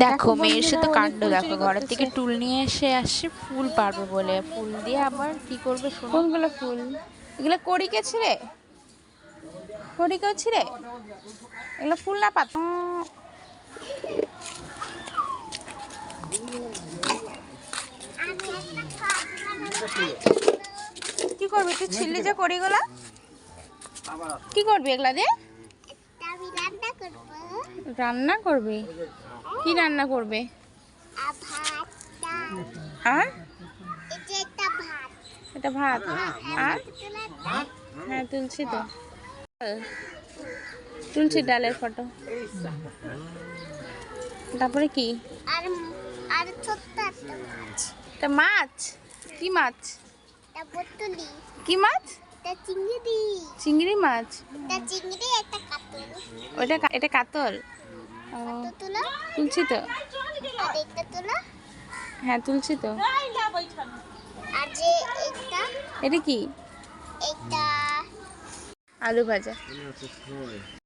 দেখো মেয়ের সাথে কাণ্ড দেখো ঘরের থেকে টুল নিয়ে এসে আসছে ফুল পারবে বলে। ফুল দিয়ে আবার কি করবে কোনগুলো ফুল। এগুলো কড়ি কে ছিঁড়ে? কড়ি কেউ ছিঁড়ে? এগুলো ফুল না পাতা কি করবি? তুই ছিললি যে কড়িগুলা? কি করবি এগুলা দিয়ে? রান্না করবি? কি রান্না করবে? আর আর এটা ভাত? আর হ্যাঁ? তুলছি তো। তুলছি ডালের ফটো। তারপরে কি? আর আর ছোট্ট একটা মাছ। এটা মাছ? কি মাছ? বোতলি কি মাছ? চিংড়ি। চিংড়ি মাছ। চিংড়ি কাতল। ওটা এটা কাতল? তুলছি তো। হ্যাঁ তুলছি তো। এটা কি? আলু ভাজা।